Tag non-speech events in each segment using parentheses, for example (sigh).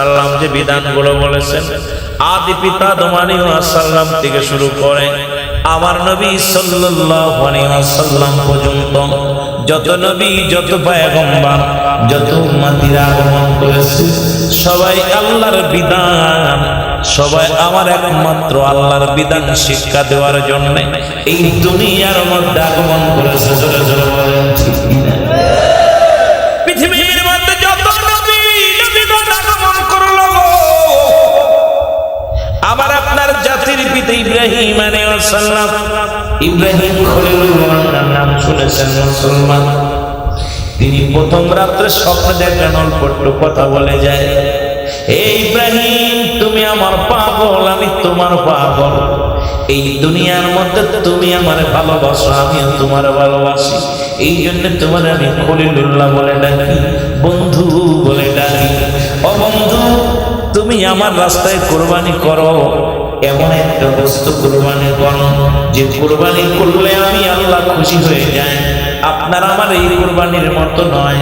সাল্লাম যে বিধানগুলো বলেছেন, আদি পিতা দমানি সাল্লাম থেকে শুরু করে আমার নবী আলাইহি পর্যন্ত যত নবী, যত পয়গম্বর, যত উম্মতিরা আগমন করেছে, সবাই আল্লাহর বিধান, সবাই আমার একমাত্র আল্লাহর বিধান শিক্ষা দেওয়ার জন্য এই দুনিয়ার মধ্যে আগমন করেছে? পৃথিবীর মধ্যে পিতা ইব্রাহিম আলাইহিস সালাম। ইব্রাহিম খলিলুল্লাহর নাম শুনেছেন মুসলমান। তিনি প্রথম রাত্রে স্বপ্ন দেখেন অল্প একটু কথা বলে যায় হে ইব্রাহিম, তুমি আমার পাগল, আমি তোমার পাগল। এই দুনিয়ার মধ্যে তুমি আমার ভালোবাসো, আমিও তোমার ভালোবাসি। এই জন্য তোমার আমি খলিলুল্লাহ বলে ডাকি, বন্ধু বলে ডাকি। ও বন্ধু, তুমি আমার রাস্তায় কোরবানি করো। এমন একটা বস্তু কোরবানি করো যে কোরবানি করলে আমি আল্লাহ খুশি হয়ে যাই। আপনার আমার এই কোরবানির মতো নয়,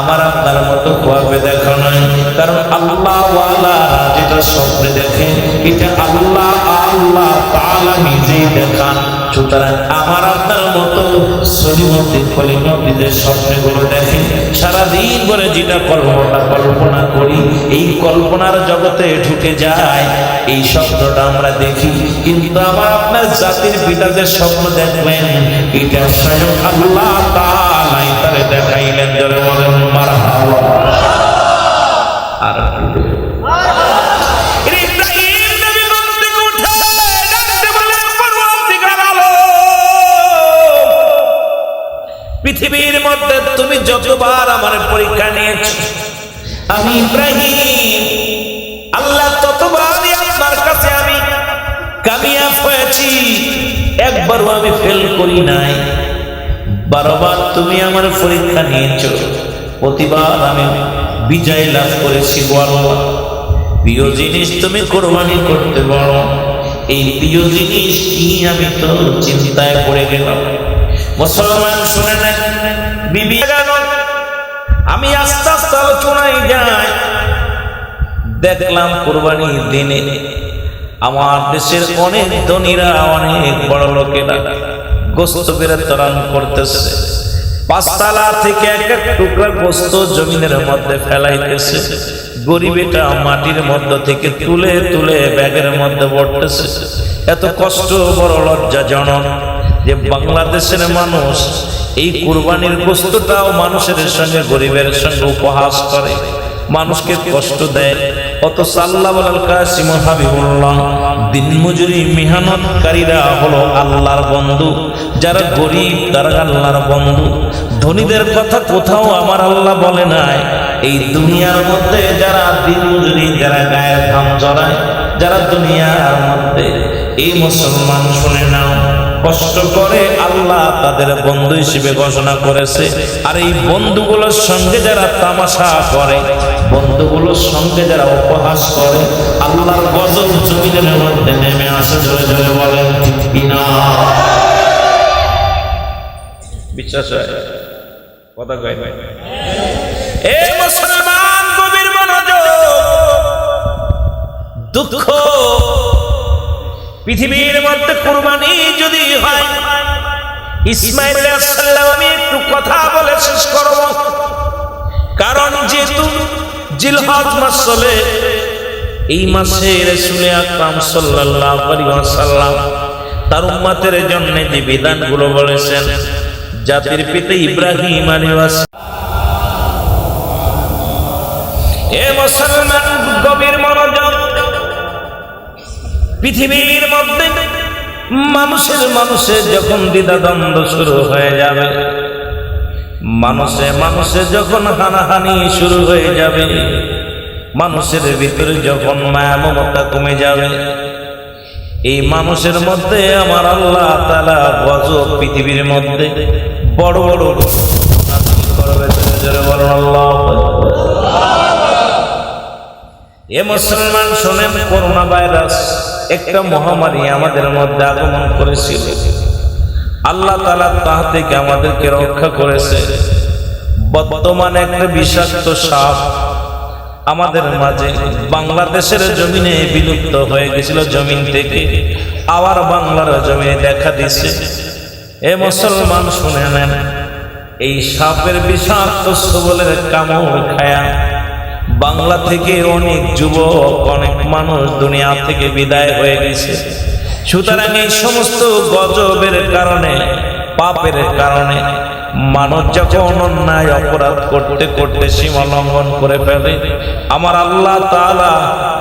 আমার আপনার মতো কোয়াবে দেখা নয় কারণ আল্লাহ যেটা স্বপ্নে দেখে, এটা আল্লাহ আল্লাহ নিজেই দেখান। সুতরাং আমার আপনার মতো সলিমতি খলিমতিদের স্বপ্নে দেখে, সারাদিন করে যেটা কল্পনা কল্পনা করি, এই কল্পনার জগতে ঢুকে যায়। এই স্বপ্নটা আমরা দেখি, কিন্তু আমার আপনার জাতির পিতাদের স্বপ্ন দেখলেন এটা স্বয়ং আল্লাহ তাআলাই তারে দেখাইলেন। পৃথিবীর মধ্যে তুমি যতবার আমার পরীক্ষা নিয়েছ, আমি ইব্রাহিম, আল্লাহ ততবারই আপনার কাছে আমি কামিয়াব হয়েছি, একবারও আমি ফেল করি নাই বারবার তুমি আমার পরীক্ষা নিয়েছ। প্রতিবার আমি বিজয় লাভ করেছি বলো। প্রিয় জিনিস তুমি কোরবানি করতে পারো এই প্রিয় জিনিস কি আমি তো চিন্তায় পড়ে গেলাম। মুসলমান শুনে নেন, বিবি গেল আমি আস্তে আস্তে আলোচনায় যাই। দেখলাম কোরবানির দিনে আমার দেশের অনেক ধনীরা, অনেক বড় লোকেরা করতেছে। পাঁচতলা থেকে জমিনের মধ্যে মাটির মধ্যে থেকে তুলে তুলে ব্যাগের মধ্যে ভরতেছে। এত কষ্ট, বড় লজ্জাজনক যে বাংলাদেশের মানুষ এই কুরবানির গোস্তটাও মানুষের সঙ্গে, গরিবের সঙ্গে উপহাস করে। মানুষকে কষ্ট দেয়। অত সাল্লাহ কাসিম হাবিবুল্লাহ দিন মজুরি মেহনতকারীরা হলো আল্লাহর বন্ধু। যারা গরিব, তারা আল্লাহর বন্ধু। ধনীদের কথা কোথাও আমার আল্লাহ বলে নাই। এই দুনিয়ার মধ্যে যারা দিন মজুরি যারা গায়ের ঘাম জড়ায়, যারা দুনিয়ার মধ্যে, এই মুসলমান শুনে নাও, কষ্ট করে আল্লাহ তাদের বন্ধু হিসেবে ঘোষণা করেছে। আর এই বন্ধুগুলোর সঙ্গে যারা তামাশা করে বন্ধুগুলোর সঙ্গে যারা উপহাস করে, আল্লাহর গজব জমিনের মধ্যে নেমে আসে, জোরে জোরে বলেন কিনা বিশ্বাস হয়? কথা কয় ভাই এ মুসলমান গভীর মনোযোগ, দুঃখ, পৃথিবীর মধ্যে কুরবানি যদি হয়, ইসমাইল আমি একটু কথা বলে শেষ করব। কারণ যেহেতু জিলহজ মাস চলে এই মাসে রসুলে আকরাম সাল্লাল্লাহু আলাইহি ওয়াসাল্লাম তার উম্মতের জন্য যে বিধানগুলো বলেছেন, জাতির পিতা ইব্রাহিম আলাইহিস এ পৃথিবীর মানুষের মানুষের যখন দ্বিধাদ্বন্দ্ব শুরু হয়ে যাবে মানুষে মানুষে যখন হানাহানি শুরু হয়ে যাবে, মানুষের ভিতরে যখন মায়া মমতা কমে যাবে, এই মানুষের মধ্যে আমার আল্লাহ তালা গজব পৃথিবীর মধ্যে বড় বড় আল্লাহ এ মুসলমান শোনেন, করোনা ভাইরাস একটা মহামারী আমাদের মধ্যে আগমন করেছিল। আল্লাহ তালা তাহা থেকে আমাদেরকে রক্ষা করেছে। বর্তমানে একটা বিষাক্ত সাপ আমাদের মাঝে বাংলাদেশের জমিনে বিলুপ্ত হয়ে গেছিল জমিন থেকে। আবার বাংলার জমিনে দেখা দিচ্ছে এ মুসলমান শুনে নেন, এই সাপের বিষাক্ত সবলের কামড় খায়া বাংলা থেকে অনেক যুবক, অনেক মানুষ দুনিয়া থেকে বিদায় হয়ে গেছে। সুতরাং এই সমস্ত গজবের কারণে, পাপের কারণে মানুষ যখন অন্যায় অপরাধ করতে করতে সীমা লঙ্ঘন করে ফেলে, আমার আল্লাহ তাআলা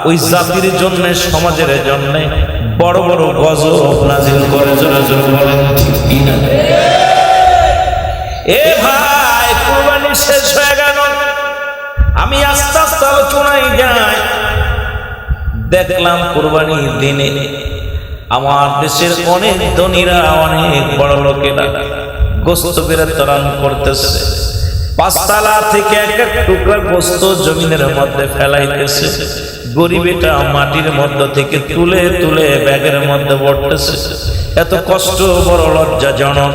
ওই জাতির জন্য, সমাজের জন্য বড় বড় গজব নাজিল করে, জোরে জোরে বলেন এ ভাই, কুরবানি শেষ হয়ে গেল। আমি আস্তে আস্তে আলোচনায় যাই। দেখলাম কুরবানির দিনে আমার দেশের অনেক ধনীরা, অনেক বড় লোকেরা গোস্ত বিতরণ করতেছে। পাঁচতলা থেকে এক এক টুকরা গোস্ত জমিনের মধ্যে ফেলাইতেছে। গরিবেটা মাটির মধ্যে থেকে তুলে তুলে ব্যাগের মধ্যে ভরতেছে। এত কষ্ট, বড় লজ্জাজনক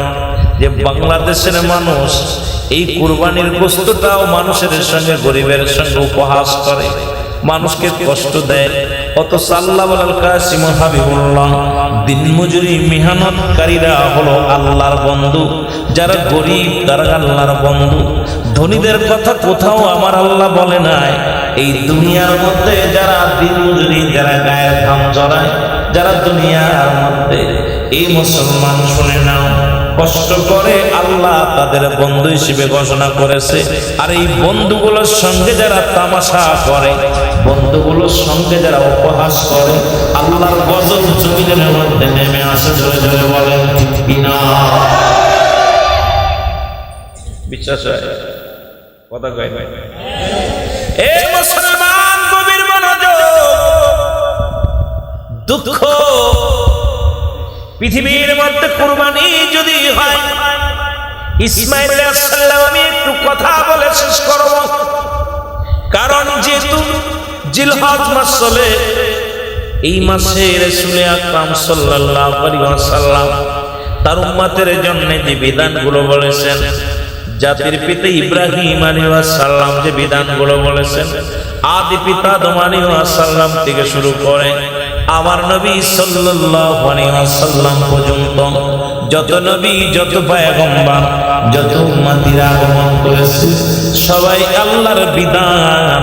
যে বাংলাদেশের মানুষ এই কুরবানির গোস্তটাও মানুষের সঙ্গে, গরিবের সঙ্গে উপহাস করে। মানুষকে কষ্ট দেয়। অত সাল্লাহ কাসিম হাবিবুল্লাহ দিন মজুরি মেহনতকারীরা হলো আল্লাহর বন্ধু, যারা গরিব তারা আল্লাহর বন্ধু। ধনীদের কথা কোথাও আমার আল্লাহ বলে নাই। এই দুনিয়ার মধ্যে যারা যারা গায়ের যারা দুনিয়ার মধ্যে, এই মুসলমান শুনে নাও, কষ্ট করে আল্লাহ তাদের বন্ধু হিসেবে ঘোষণা করেছে। আর এই বন্ধুগুলোর সঙ্গে যারা তামাশা করে বন্ধুগুলোর সঙ্গে যারা উপহাস করে, আল্লাহর গজব জমিনের মধ্যে নেমে আসে, জোরে জোরে বলেন বিশ্বাস পৃথিবীর যদি হয়, ইসমাইল আমি একটু কথা বলে শেষ কারণ যেহেতু জিলহজ মাস চলে এই মাসে রসুলে আকরাম সাল্লাল্লাহু আলাইহি ওয়াসাল্লাম তার উম্মতের জন্য যে বিধানগুলো বলেছেন, জাতির পিতা ইব্রাহিম আলাইহিস সালাম যে বিধানগুলো বলেছেন, আদি পিতা আদম আলাইহিস সালাম থেকে শুরু করে আমার নবী সাল্লাল্লাহু আলাইহি ওয়াসাল্লাম পর্যন্ত যত নবী, যত পয়গম্বর, যত উম্মতিরা আগমন করেছে, সবাই আল্লাহর বিধান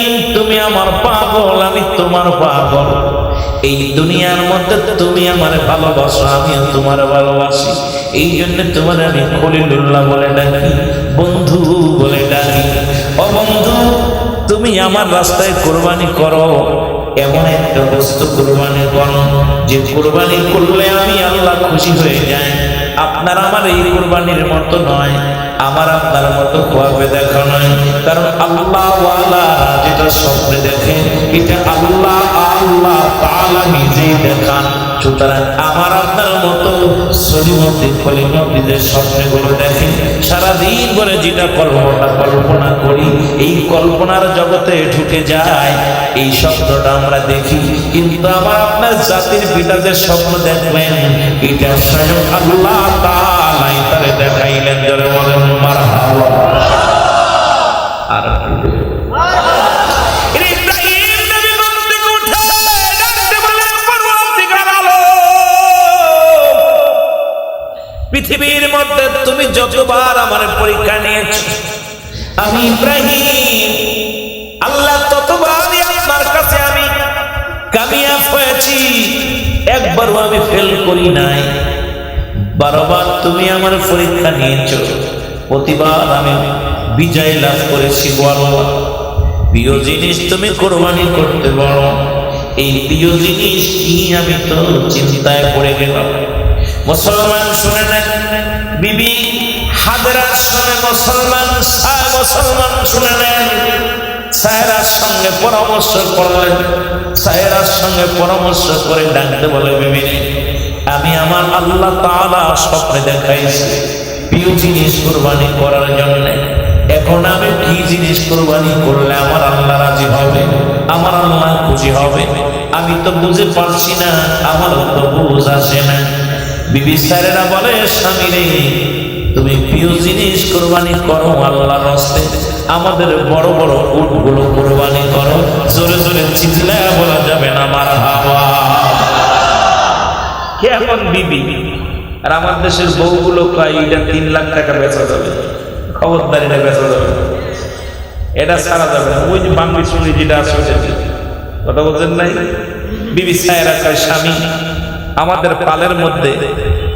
তুমি আমার পাগল, আমি তোমার পাগল। এই দুনিয়ার মধ্যে তুমি আমার ভালোবাসো, আমিও তোমার ভালোবাসি। এই জন্য তোমার আমি খলিলুল্লাহ বলে ডাকি, বন্ধু বলে ডাকি। ও বন্ধু, তুমি আমার রাস্তায় কোরবানি করো। এমন একটা বস্তু কোরবানি করো, যে কোরবানি করলে আমি আল্লাহ খুশি হয়ে যাই। আপনার আমার এই কোরবানির মতো নয়। আমার আপনার মতো কোয়াবে দেখা নয় কারণ আল্লাহ যেটা স্বপ্নে দেখে, এটা আল্লাহ আল্লাহ তাআলা নিজেই দেখান। সুতরাং আমার আপনার মতো দেখে, সারাদিন করে যেটা কল্পনা করি, এই কল্পনার জগতে যায়। এই আমরা দেখি, কিন্তু আমার আপনার জাতির পিতা যে স্বপ্ন দেখবেন, এটা স্বয়ং আল্লাহ তারে দেখাইলেন মারহাবা আর ইব্রাহিম নবী ঘুম থেকে উঠে ডাকতে বললেন, "পরওয়ারদিগার আলম, পৃথিবীর মধ্যে তুমি যতবার আমার পরীক্ষা নিয়েছ আমি ইব্রাহিম আল্লাহ ততবারই আপনার কাছে আমি কামিয়াব হয়েছি একবারও আমি ফেল করি নাই। বারবার তুমি আমার পরীক্ষা নিয়েছ। প্রতিবার আমি বিজয় লাভ করেছি বারবার প্রিয় জিনিস তুমি কোরবানি করতে পারো এই প্রিয় জিনিস কি আমি তো চিন্তায় পড়ে গেলাম। মুসলমান শুনে নেন, বিবি হাজরা শুনে মুসলমান মুসলমান শুনে নেন। সাহেরার সঙ্গে পরামর্শ করলেন, সাহেরার সঙ্গে পরামর্শ করে ডাকতে বলে বিবিনে আমি আমার আল্লাহ তাআলা স্বপ্নে দেখাইছি প্রিয় জিনিস কোরবানি করার জন্য। এখন আমি কি জিনিস কোরবানি করলে আমার আল্লাহ রাজি হবে? আমার আল্লাহ খুশি হবে? আমি তো বুঝে পারছি না, আমার তো বুঝ আসে না। বিবি স্যারেরা বলে, স্বামী রে, তুমি প্রিয় জিনিস কোরবানি করো আল্লাহর হস্তে। আমাদের বড় বড় উটগুলো কোরবানি করো। জোরে জোরে চিল্লা বলা যাবে না আমার হাওয়া কেমন বিবি? আর আমার দেশের বউগুলো কয়, এটা তিন লাখ টাকা বেচা যাবে। খবরদার এটা বেচা যাবে। এটা ছাড়া যাবে না। ওই যে বাংলি শুনি যেটা আছে। কথা বলছেন নাই? বিবি সায়রা স্বামী, আমাদের পালের মধ্যে,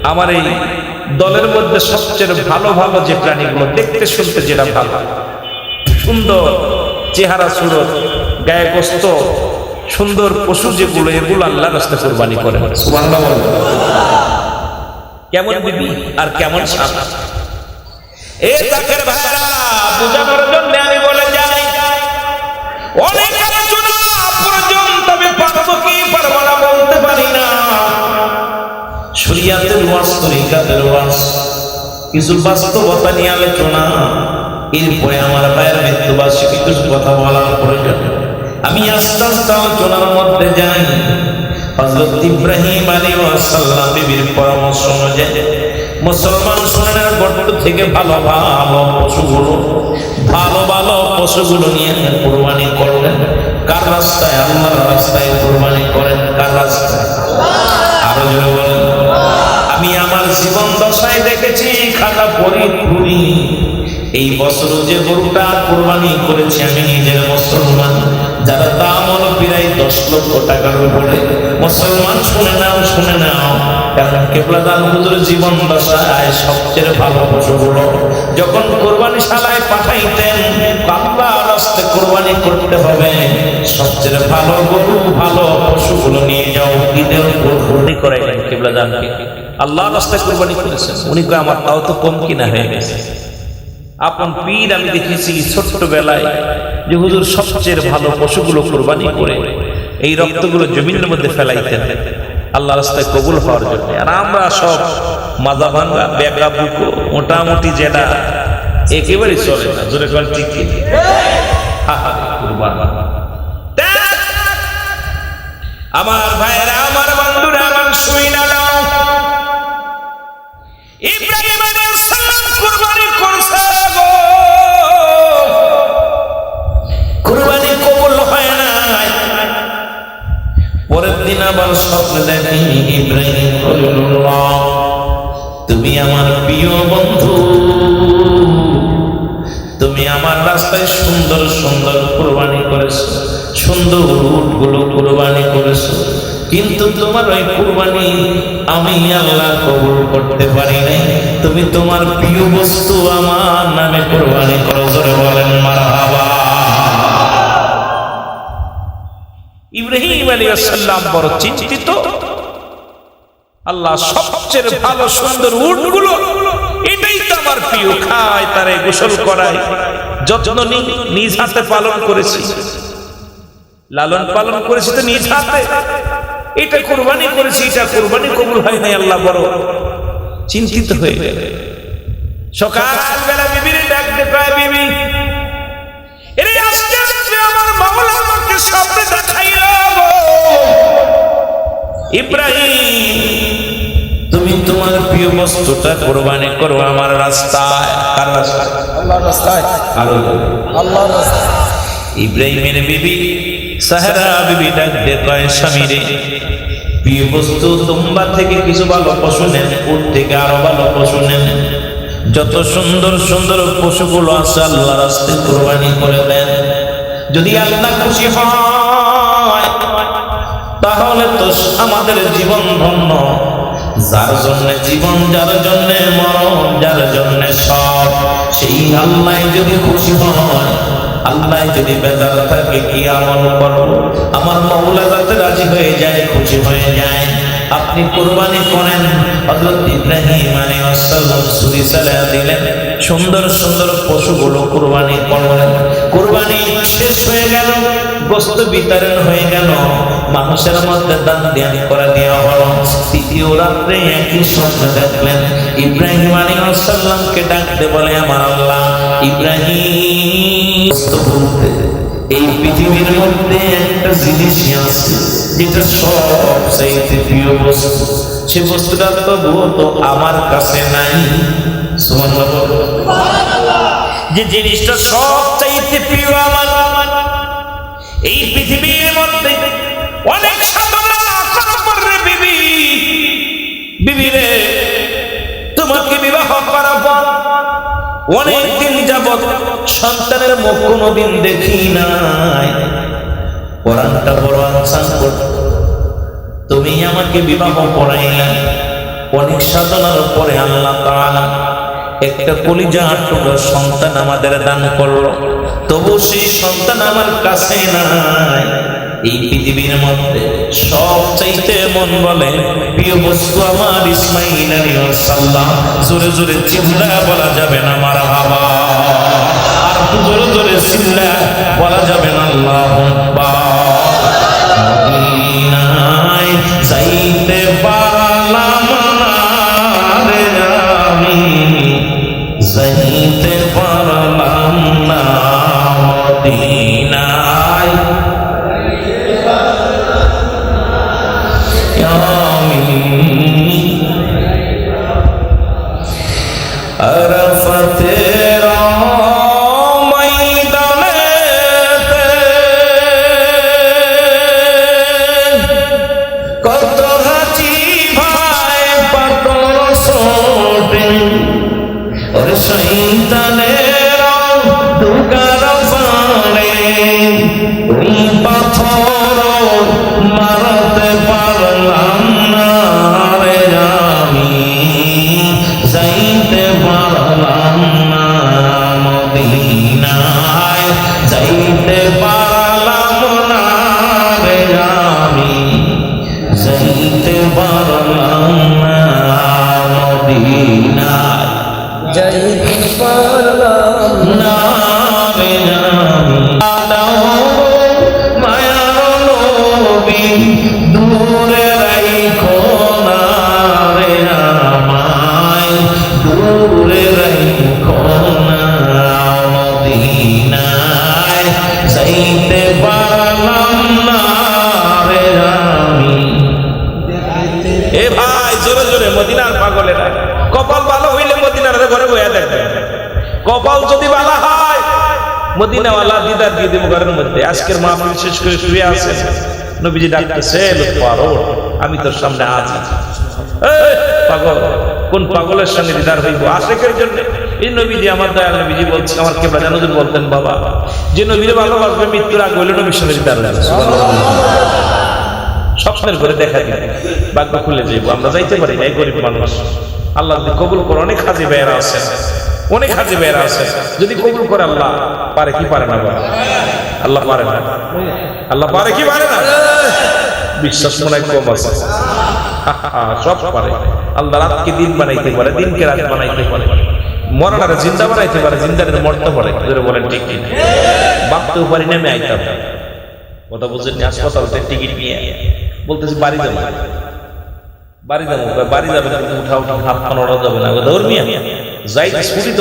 আমার এই দলের মধ্যে সবচেয়ে ভালো ভালো যে প্রাণীগুলো, দেখতে, শুনতে যেটা ভালো, সুন্দর, চেহারা সুরত গায়ে গোস্ত সুন্দর পশু যেগুলো এগুলো আল্লাহ রাস্তা কোরবানি করে কেমন বিবি আর কেমন স্বামী এ তাকের ভাইরা বোঝানোর জন্য আমি বলে যাই অনেক আলোচনা প্রয়োজন তবে পারব কি পারব না বলতে পারি না। শরিয়াতের ওয়াজ তরিকাতের ওয়াজ কিছু বাস্তবতা নিয়ে আলোচনা। এরপরে আমার ভাইয়ের মৃত্যুবার্ষিকী কিছু কথা বলার প্রয়োজন আমি আস্তে আস্তে আলোচনার মধ্যে যাই হজরত ইব্রাহিম আলী ওয়াসাল্লাম বিবির পরামর্শ অনুযায়ী মুসলমান সোনার গর্ত থেকে ভালো ভালো পশুগুলো ভালো ভালো পশুগুলো নিয়ে কোরবানি করলেন। কার রাস্তায়? আল্লাহর রাস্তায় কোরবানি করেন। কার রাস্তায়? আরও জোরে বলেন। আমি আমার জীবন দশায় দেখেছি খাতা পরি ঘুরি এই বছর যে গরুটা কোরবানি করেছি আমি নিজের মুসলমান, যারা দাম হলো প্রায় দশ লক্ষ টাকার উপরে, মুসলমান শুনে নাও শুনে নাও। জীবন দশায় সবচেয়ে ভালো যখন কোরবানি শালায় পাঠাইতেন আল্লাহ রাস্তে কোরবানি করতে হবে। সবচেয়ে ভালো গরু, ভালো পশুগুলো নিয়ে যাও, ঈদের কোরবানি করাইলেন কেবলা দানকে আল্লাহ রাস্তায় কোরবানি করেছেন। উনি কয়, আমার তাও তো কম কিনা হয়ে গেছে। আপন পীর আমি দেখেছি ছোট্টবেলায় যে হুজুর সবচেয়ে ভালো পশুগুলো কোরবানি করে, এই রক্তগুলো জমিনের মধ্যে ফেলাইতেন। আল্লাহ রাস্তায় কবুল হওয়ার জন্য। আর আমরা সব মাজা ভাঙ্গা বেকা বুকো, মোটামুটি যেটা, একেবারেই চলে না। জোরে কন, ঠিক! আমার ভাইয়েরা, আমার বন্ধুরা, আমার শুই না ইব্রাহিম স্বপ্নে দেখি ইব্রাহিম তুমি আমার প্রিয় বন্ধু। তুমি আমার রাস্তায় সুন্দর সুন্দর কোরবানি করেছ, সুন্দর উটগুলো কোরবানি করেছ, কিন্তু তোমার ওই কোরবানি আমি আল্লাহ কবুল করতে পারি নাই। তুমি তোমার প্রিয় বস্তু আমার নামে কোরবানি করো বলেন, মারহাবা। ইব্রাহিম আলী সাল্লাম বড় চিন্তিত। আল্লাহ সবচেয়ে ভালো সুন্দর উটগুলো, এটাই তো আমার প্রিয় খায়, তারে গোসল করায়। যত্ন নিজ হাতে পালন করেছি। লালন পালন করেছি তো নিজ হাতে। এটা কোরবানি করেছি, এটা কোরবানি কবুল হয় নাই, আল্লাহ বড় চিন্তিত হয়ে গেল সকালবেলা বিবির ডাক দেখায় বিবি ইব্রাহিম তুমি তোমার প্রিয় বস্তুটা কোরবানি করো আমার রাস্তায়। কার রাস্তায়? আল্লাহর রাস্তায়। আল্লাহর রাস্তায়। ইব্রাহিমের বিবি সাহারা বিবি ডাক দিয়ে কয় স্বামী রে প্রিয় বস্তু তোমরা থেকে কিছু ভালো পশু নেন উট থেকে আরও ভালো পশু নেন। যত সুন্দর সুন্দর পশুগুলো আছে আল্লাহ রাস্তায় কোরবানি করে দেন। যদি আল্লাহ খুশি হয় তাহলে তো আমাদের জীবন ধন্য। যার জন্য জীবন, যার জন্য মরণ, যার জন্য সব, সেই আল্লাহ যদি খুশি হয় আল্লাহ যদি বেজার থাকে, কি আমল করব? আমার মৌলা যাতে রাজি হয়ে যায়, খুশি হয়ে যায়। আপনি কোরবানি করেন, হযরত ইব্রাহিম আলাইহিস সালাম ছুরি চালিয়ে দিলেন। সুন্দর সুন্দর পশুগুলো কোরবানি করলেন কোরবানি শেষ হয়ে গেল গোস্ত বিতরণ হয়ে গেল, মানুষের মধ্যে দান ধ্যান করে দেওয়া হলো তৃতীয় রাত্রে একই স্বপ্ন দেখলেন, ইব্রাহিম আলাইহিস সালামকে ডাকতে বলে, আমার আল্লাহ, ইব্রাহিম এই পৃথিবীর মধ্যে একটা জিনিস আছে, যেটা সব চাইতে প্রিয় বস্তু সে বস্তুটা তো আমার কাছে নাই। যে জিনিসটা সব চাইতে প্রিয় আমার, এই পৃথিবীর মধ্যে অনেক বিবি। রে, তোমাকে বিবাহ করাবো অনেক দিন সন্তানের মুখ কোনোদিন দেখি নাই। কোরআনটা বড় আনসান তুমি আমাকে বিবাহ করাইলা, অনেক সাধনার পরে আল্লাহ তাআলা একটা কলিজা টুকরো সন্তান আমাদের দান করল। তবু সেই সন্তান আমার কাছে নাই। এই পৃথিবীর মধ্যে সব চাইতে মন বলে প্রিয় বস্তু আমার ইসমাইল সালাম। জোরে জোরে চিল্লা বলা যাবে না আমার বাবা। আর জোরে জোরে চিল্লা বলা যাবে না আল্লাহ যাইতে পারলাম আমি। যাইতে পারলাম না মদিনায়। আরাফাতের মদিনাওয়ালা দিদার দিয়ে দেবো ঘরের মধ্যে। আজকের মা শেষ করে শুয়ে আছে নবীজি ডাকতেছে আমি তোর সামনে আছি। পাগল, কোন পাগলের সঙ্গে দিদার হইব? আশেকের জন্য। এই নবীজি আমার দয়াল নবীজি বলছে, আমার কেবলা জানুদুল বলতেন বাবা? যে নবীরে ভালোবাসবে, মৃত্যুর আগে হইলে নবীর সঙ্গে দিদার স্বপ্নের ঘরে দেখা দিবে। ভাগ্য খুলে যাইব। আমরা যাইতে পারি না, এই গরিব মানুষ। আল্লাহ কবুল করে, অনেক হাজি বেয়েরা আছে অনেক হাজি বেয়েরা আছে যদি কবুল করে আল্লাহ পারে কি পারে না? আল্লাহ পারে না। আল্লাহ পারে কি পারে না? বিশ্বাস মনে কম আছে। সব পারে। আল্লাহ রাতকে দিন বানাইতে পারে, দিনকে রাত বানাইতে পারে। মরণারে জিন্দা বানাইতে পারে জিন্দারে মরতে পারে। বলেন ঠিক কি ভাবতেও পারি না আমি আইতাম কথা বলছেন হাসপাতাল থেকে টিকিট নিয়ে। বলতেছি, বাড়ি যাব। বাড়ি যাব বাড়ি যাবে উঠা উঠা হাত পা নড়া যাবে না। ধর্মীয় যাই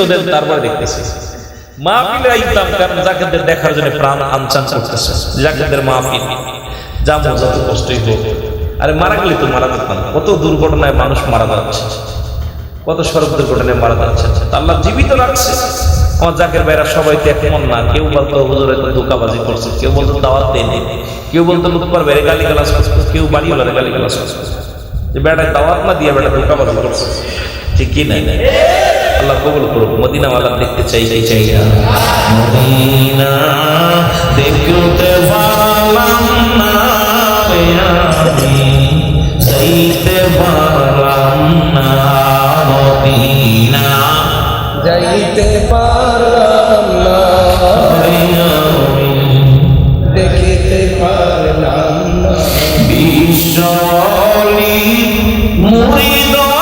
দেন, তারপরে দেখতেছি। দেখার জন্য প্রাণ যা কষ্টই আরে মারা তো মারা কত দুর্ঘটনায় মানুষ মারা কত মারা জীবিত আমার জাকের বাইরা সবাই না। কেউ বলতো ধোকাবাজি করছে। কেউ বলতো, দাওয়াত দেয়নি। কেউ বলতো লুৎপার বেড়ে গালি গালাস কেউ বাড়িওয়ালারে গালি গালাস যে বেটা দাওয়াত না দিয়ে বেটা ধোকাবাজি করছে। ঠিক কি নাই আল্লাহ কবুল করুক মদিনা মদিনাওয়ালা দেখতে চাই চাই চাই। না মদিনা দেখতে পারলাম না আমি যাইতে পারলাম না মদিনা। যাইতে পারলাম না দেখিতে না।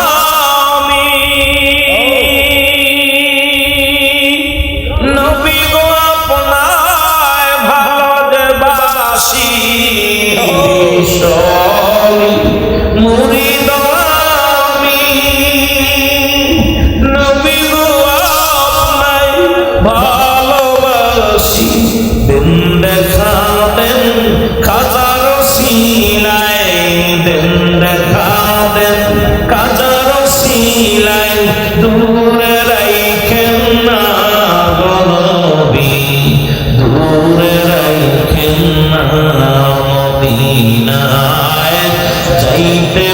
দিন খাজার সিলাই দিন দেখাতেন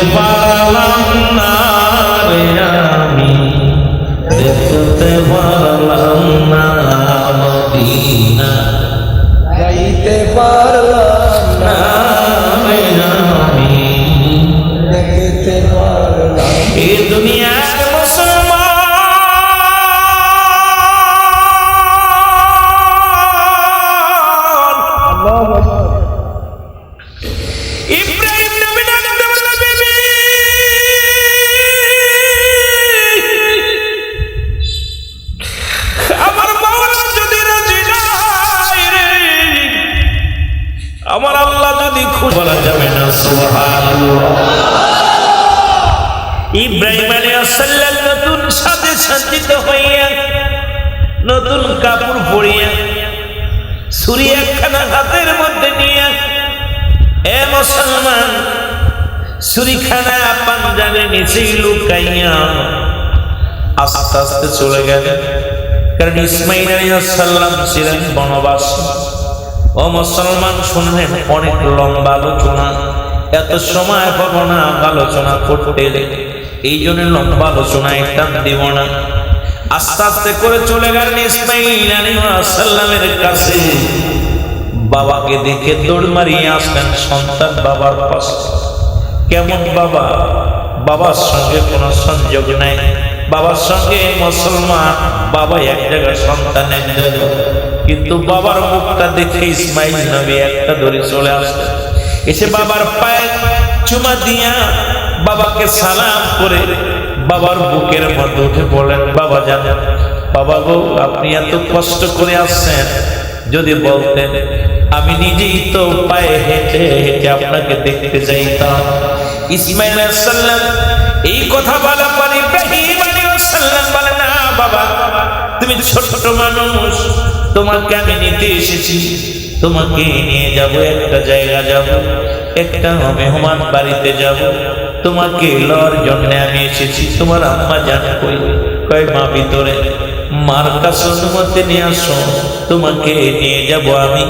যাইতে আমার আল্লাহ যদি খুব বলা যাবে না ইব্রাহিম আলাইহিস নতুন সাজে সজ্জিত হইয়া, নতুন কাপড় পরিয়া, ছুরি একখানা হাতের মধ্যে নিয়ে, এ মুসলমান, ছুরিখানা পাঞ্জাবে নিচে লুকাইয়া আস্তে আস্তে চলে গেলেন। কারণ ইসমাইল আলাইসাল্লাম ছিলেন বনবাসী। ও মুসলমান, শুনলেন অনেক লম্বা আলোচনা। এত সময় পাবো না আলোচনা করতে। এই জন্য লম্বা আলোচনা একটা দেব না। আস্তে আস্তে করে চলে গেলেন ইসমাইল আলাইসাল্লামের কাছে। বাবাকে দেখে দৌড় মারিয়ে আসলেন সন্তান বাবার পাশে। কেমন বাবা? বাবার সঙ্গে কোনো সংযোগ নাই। বাবার সঙ্গে মুসলমান বাবা এক জায়গায় সন্তান এক জায়গায়। কিন্তু বাবার মুখটা দেখে ইসমাইল নবী একটা ধরে চলে আসলেন এসে বাবার পায়ে চুমা দিয়া বাবাকে সালাম করে বাবার বুকের মধ্যে উঠে বলেন বাবা জানেন বাবা গো, আপনি এত কষ্ট করে আসছেন। যদি বলতেন, আমি নিজেই তো পায়ে হেঁটে হেঁটে আপনাকে দেখতে যাইতাম। ইসমাইল সাল্লাম এই কথা বলা পর বলে, না বাবা, তুমি ছোট ছোট মানুষ তোমাকে আমি নিতে এসেছি। তোমাকে নিয়ে যাব, একটা জায়গা যাব, একটা মেহমান বাড়িতে যাব। তোমাকে লওয়ার জন্য আমি এসেছি। তোমার আম্মা জান কই? কয়, মা, ভিতরে। মার কাছে অনুমতি নিয়ে আসো। তোমাকে নিয়ে যাব আমি।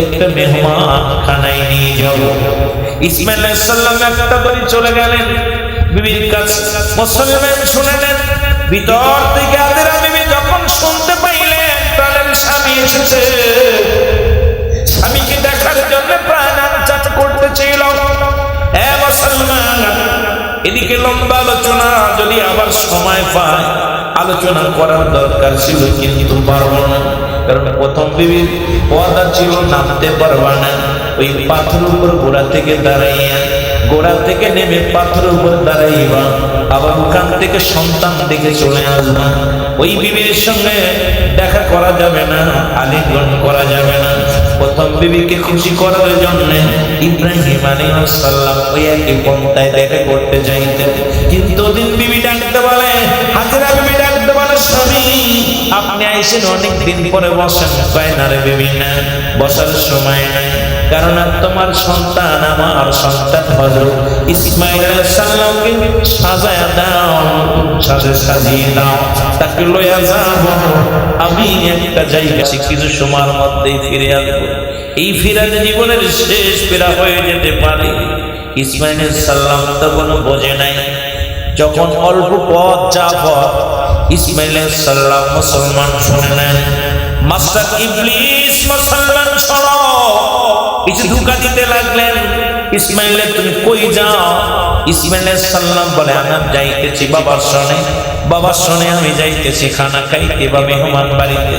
একটা মেহমান খানায় নিয়ে যাব। ইসমাইল সাল্লাম একটা করে চলে গেলেন। বিবির কাছে মুসলমান শুনেলেন ভিতর থেকে আদেরা স্বামীকে দেখার জন্য প্রাণ চাচ করতে ছিল মুসলমান, এদিকে লম্বা আলোচনা, যদি আবার সময় পায় আলোচনা করার দরকার ছিল, কিন্তু পারব না। কারণ প্রথম বিবির ওয়াদা ছিল, নামতে পারবা না। ওই পাথর উপর গোড়া থেকে দাঁড়াইয়া গোড়া থেকে নেমে পাথর উপর দাঁড়াইবা, আবার ওখান থেকে সন্তান দিকে চলে আসবা। ওই বিবির সঙ্গে দেখা করা যাবে না, আলিঙ্গন করা যাবে না। প্রথম বিবিকে খুশি করার জন্য ইব্রাহিম সালাম ওই একই পন্থায় দেখা করতে চাইতেন কিন্তু ওদিন বিবি ডাকতে বলে, হাজরা বিবি ডাকতে বলে, স্বামী আপনি আইসেন অনেক দিন পরে বসেন। কয়, না রে বিবি বসার সময় নাই। কারণ তোমার সন্তান আমার সন্তান হজরত ইসমাইল সালামকে সাজায় দাও সাজে সাজিয়ে দাও। তাকে লইয়া যাব আমি একটা জায়গা কিছু সময়ের মধ্যেই ফিরে আসব। এই ফিরাতে জীবনের শেষ ফেরা হয়ে যেতে পারে। ইসমাইল সাল্লাম তখন বোঝে নাই, যখন অল্প পথ যা পথ ইসমাইল সাল্লাম মুসলমান শুনে নেন মাস্টার ইবলিস মুসলমান শোনো কিছু ধোকা দিতে লাগলেন। ইসমাইলে তুমি কই যাও? ইসমাইলের সাল্লাম বলে আমার যাইতেছি বাবার সনে বাবার সনে আমি যাইতেছি খানা খাইতে বা মেহমান বাড়িতে।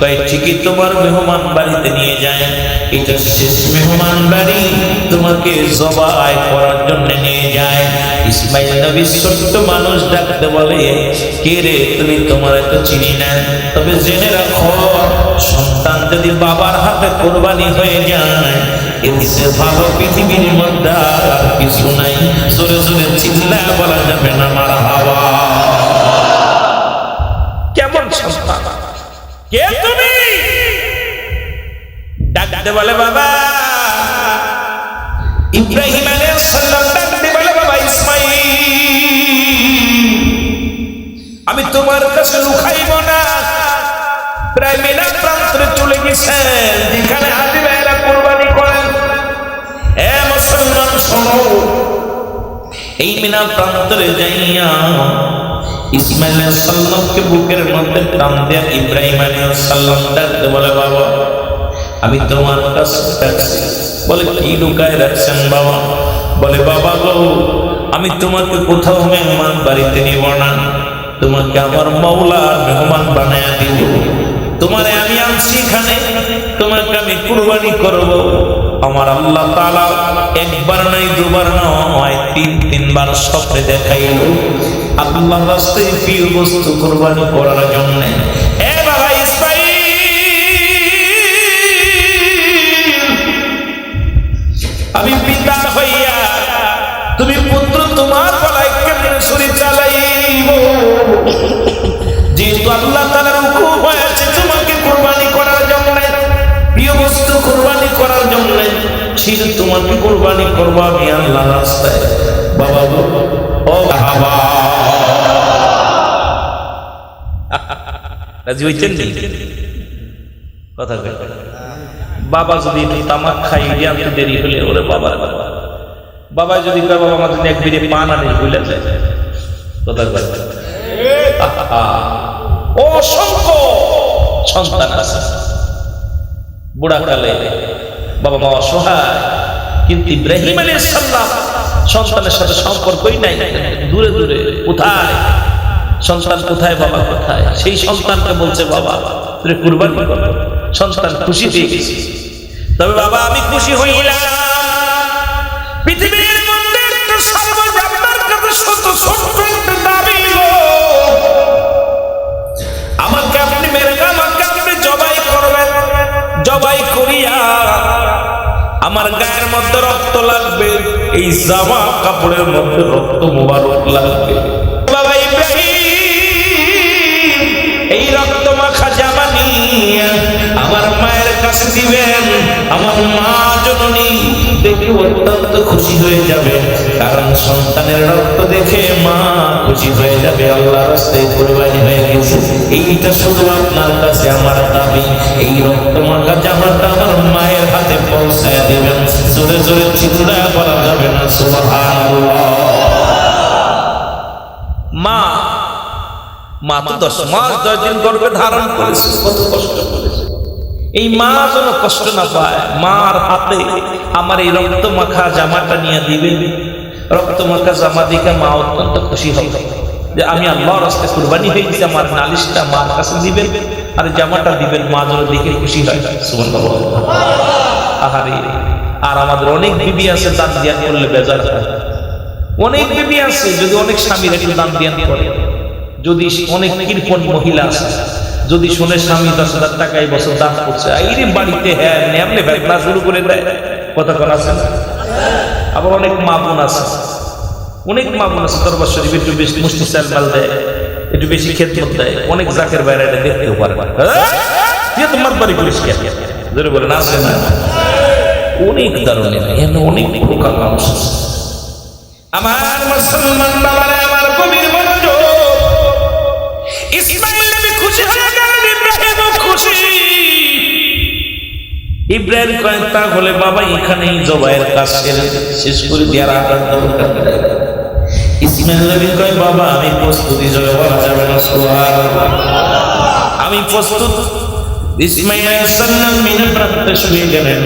কয়, ঠিকই তোমার মেহমান বাড়িতে নিয়ে যায়। এটা শেষ মেহমান বাড়ি। তোমাকে জবাই করার জন্য নিয়ে যায়। ইসমাইল নবী ছোট্ট মানুষ ডাকতে বলে, কে রে, তুমি তোমার এত চিনি না? তবে জেনে রাখো যদি বাবার হাতে কোরবানি হয়ে যায় ভালো পৃথিবীর মধ্যে আর কিছু নাই। জোরে জোরে চিল্লা বলা যাবে না, মার হাওয়া। কেমন কে তুমি? ডাকতে বলে বাবা। ইব্রাহিম আলাইহিস সালাম ডাকতে বলে বাবা ইসমাইল। আমি তোমার কাছে লুকাইব না। প্রায় গেছেন যেখানে হাতি ভাইরা কোরবানি করেন। এ মুসলমান শোনো। এই মিনা প্রান্তরে যাইয়া ইসমাইল সাল্লামকে বুকের মধ্যে টান দেয়া ইব্রাহিম সালাম ডাকতে বলে, বাবা, আমি তোমার কাছে ডাকছি বলে, কি লুকায় রাখছেন বাবা? বলে, বাবা গো, আমি তোমাকে কোথাও মেহমান বাড়িতে নিব না। তোমাকে আমার মৌলার মেহমান বানায় দিব। তোমারে আমি আনছি এখানে, তোমাকে আমি কুরবানি করব। আমার আল্লাহ তাআলা একবার নাই দুবার নয়, তিন, তিনবার স্বপ্নে দেখাইল। আল্লাহ প্রিয় বস্তু কুরবানি করার জন্য। আমি পিতা হইয়া তুমি পুত্র তোমার গলায় কেমন ছুরি চালাইব? যেহেতু আল্লাহ তালার হুকুম হয়েছে বস্তু কোরবানি করার জন্য ছিল, তোমাকে কোরবানি করব আমি আল্লাহ রাস্তায়। বাবা গো, ও (laughs) রাজি কথা বাবা যদি তামাক খাই আনতে দেরি হলে ওরে বাবা। বাবা যদি বাবা, আমার জন্য এক বিড়ে পান আনে যায়। কথা কয়। (laughs) অসংখ্য সন্তান আছে। বুড়াকালে বাবা মা অসহায়। কিন্তু ইব্রাহিম আলাইহিস সালাম সন্তানের সাথে সম্পর্কই নাই। দূরে দূরে, কোথায়? সন্তান কোথায় বাবা? কোথায়? সেই সন্তানকে বলছে, বাবা তুই কুরবানি কর সন্তান খুশি দিয়ে তবে বাবা, আমি খুশি হইলাম। পৃথিবীর আমার গায়ের মধ্যে রক্ত লাগবে, এই জামা কাপড়ের মধ্যে রক্ত মোবারক লাগবে। এই রক্ত মাখা জামা নিয়ে আমার মায়ের কাছে দিবেন, আমার মা দেখে অত্যন্ত খুশি হয়ে যাবে। কারণ সন্তানের রক্ত দেখে মা খুশি হয়ে যাবে। আল্লাহ রাস্তায় কোরবানি হয়ে গেছে। এইটা শুধু আপনার কাছে আমার দাবি। এই রক্ত মাখা জামাটা আমার মায়ের হাতে পৌঁছায় দেবেন। জোরে জোরে চিৎরা করা যাবে না, সুবহানাল্লাহ। মা মা তো দশ মাস দশ দিন গর্ভে ধারণ করেছে। কত কষ্ট করেছে। এই মা যেন কষ্ট না পায়, মার হাতে আমার এই রক্ত মাখা জামাটা নিয়ে দিবেন। রক্ত মাখা জামা দিকে মা অত্যন্ত খুশি হবে। যে আমি আল্লাহ রাস্তায় কুরবানি হয়ে গেছি, আমার নালিশটা মার কাছে দিবেন আর জামাটা দিবেন মা যেন দেখে খুশি হয়। আহারে, আর আমাদের অনেক বিবি আছে দান দিয়া করলে বেজার অনেক বিবি আছে, যদি অনেক স্বামীর একটু দান দিয়ান করে। যদি অনেক কৃপণ মহিলা আছে, যদি শুনে স্বামী দশ হাজার টাকা এই বছর দান করছে এই বাড়িতে হ্যাঁ এমনি ভেগনা শুরু করে দেয়। কথা কথা আছে? না? আবার অনেক মা বোন আছে। অনেক মা বোন আছে, দরবার শরীফ একটু বেশি মুষ্টি চাল মাল দেয়, একটু বেশি খেদমত দেয়, অনেক জাকের বাইরে এটা দেখতেও পারে না। তুই তোমার বাড়ি করিস কে ধরে বলে না আছে না? অনেক ধরনের এখানে অনেক প্রকার মানুষ আমার মুসলমান বাবারা, আমার কবির মনোযোগ ইসমাইল নবী খুশি হয়ে গেলেন ইব্রাহিম খুশি। ইব্রাহিম কয় তাহলে বাবা, এখানেই জবাইয়ের কাজ সেরে শেষ করে দেওয়ার আটার দরকার ইসমাইল নবী কয়, বাবা, আমি প্রস্তুতি জয় বলা যাবে না। আমি প্রস্তুত। ইসমাইল শুয়ে গেলেন।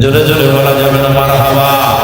জোরে জোরে বলা যাবে না, মারহাবা।